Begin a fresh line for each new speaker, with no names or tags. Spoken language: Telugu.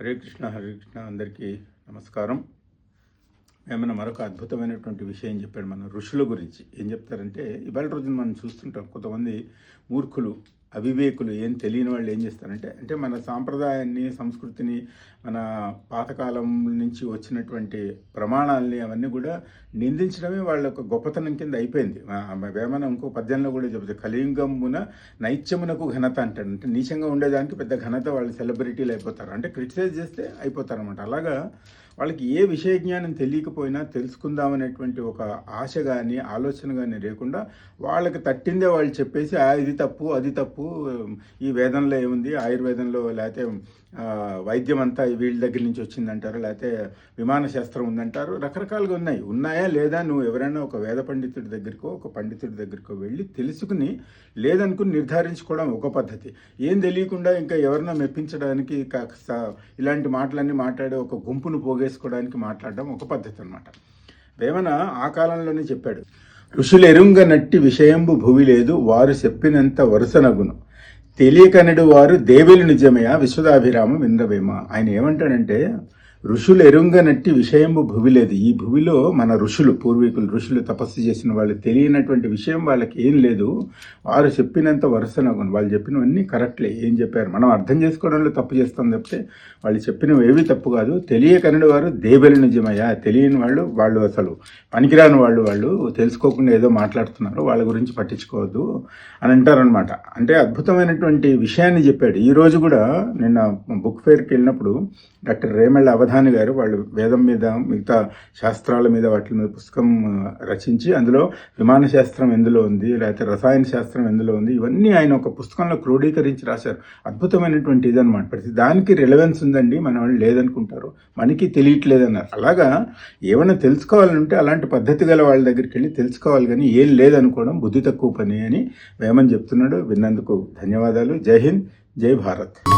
హరే కృష్ణ హరే కృష్ణ అందరికీ నమస్కారం. ఏమైనా మరొక అద్భుతమైనటువంటి విషయం చెప్పాడు మన ఋషుల గురించి. ఏం చెప్తారంటే ఇవాళ రోజున మనం చూస్తుంటాం కొంతమంది మూర్ఖులు అవివేకులు ఏం తెలియని వాళ్ళు ఏం చేస్తారంటే అంటే మన సాంప్రదాయాన్ని సంస్కృతిని మన పాతకాలం నుంచి వచ్చినటువంటి ప్రమాణాలని అవన్నీ కూడా నిందించడమే వాళ్ళ యొక్క గొప్పతనం కింద అయిపోయింది. ఆ వేమన ఇంకో పద్యంలో కూడా చెబుతుంది కలియుగమున నైత్యమునకు ఘనత అంటాడు. అంటే నీచంగా ఉండేదానికి పెద్ద ఘనత వాళ్ళు సెలబ్రిటీలు అయిపోతారు. అంటే క్రిటిసైజ్ చేస్తే అయిపోతారు అనమాట అలాగా వాళ్ళకి ఏ విషయ జ్ఞానం తెలియకపోయినా తెలుసుకుందామనేటువంటి ఒక ఆశ కానీ ఆలోచన కానీ లేకుండా వాళ్ళకి తట్టిందే వాళ్ళు చెప్పేసి ఇది తప్పు అది తప్పు ఈ వేదంలో ఏముంది? ఆయుర్వేదంలో లేకపోతే వైద్యం అంతా వీళ్ళ దగ్గర నుంచి వచ్చిందంటారు? లేకపోతే విమాన శాస్త్రం ఉందంటారు? రకరకాలుగా ఉన్నాయి. ఉన్నాయా లేదా నువ్వు ఎవరైనా ఒక వేద పండితుడి దగ్గరికో ఒక పండితుడి దగ్గరికో వెళ్ళి తెలుసుకుని లేదనుకుని నిర్ధారించుకోవడం ఒక పద్ధతి. ఏం తెలియకుండా ఇంకా ఎవరినో మెప్పించడానికి కాస్త ఇలాంటి మాటలన్నీ మాట్లాడే ఒక గుంపును పోగే వేసుకోవడానికి మాట్లాడడం ఒక పద్ధతి అనమాట వేమన ఆ కాలంలోనే చెప్పాడు ఋషులు ఎరుంగ నట్టి విషయంబు భువి లేదు వారు చెప్పినంత వరుసనగును తెలియకనడు వారు దేవిలు నిజమయ విశ్వదాభిరామ విందవేమ ఆయన ఏమంటాడంటే ఋషులు ఎరుంగనట్టి విషయము భువి లేదు. ఈ భువిలో మన ఋషులు పూర్వీకులు ఋషులు తపస్సు చేసిన వాళ్ళు తెలియనటువంటి విషయం వాళ్ళకి ఏం లేదు. వారు చెప్పినంత వరుసనగును వాళ్ళు చెప్పినవన్నీ కరెక్ట్లే. ఏం చెప్పారు? మనం అర్థం చేసుకోవడంలో తప్పు చేస్తాం తప్పితే వాళ్ళు చెప్పినవి ఏవి తప్పు కాదు. తెలియకనడు వారు దేబలి నిజమయ్యా. తెలియని వాళ్ళు వాళ్ళు అసలు పనికిరాని వాళ్ళు వాళ్ళు తెలుసుకోకుండా ఏదో మాట్లాడుతున్నారు. వాళ్ళ గురించి పట్టించుకోవద్దు అని అంటారనమాట అంటే అద్భుతమైనటువంటి విషయాన్ని చెప్పాడు. ఈరోజు కూడా నిన్న బుక్ ఫేర్కి వెళ్ళినప్పుడు డాక్టర్ రేమళ్ళ అవధానం గారు వాళ్ళు వేదం మీద మిగతా శాస్త్రాల మీద వాటి మీద పుస్తకం రచించి అందులో విమాన శాస్త్రం ఎందులో ఉంది లేకపోతే రసాయన శాస్త్రం ఎందులో ఉంది ఇవన్నీ ఆయన ఒక పుస్తకంలో క్రోడీకరించి రాశారు. అద్భుతమైనటువంటి ఇదనమాట ప్రతి దానికి రిలవెన్స్ ఉందండి మన వాళ్ళు లేదనుకుంటారు. మనకి తెలియట్లేదన్నారు. అలాగా ఏమైనా తెలుసుకోవాలంటే అలాంటి పద్ధతి గల వాళ్ళ దగ్గరికి వెళ్ళి తెలుసుకోవాలి కానీ ఏం లేదనుకోవడం బుద్ధి తక్కువ పని అని వేమని చెప్తున్నాడు. విన్నందుకు ధన్యవాదాలు. జై హింద్ జై భారత్.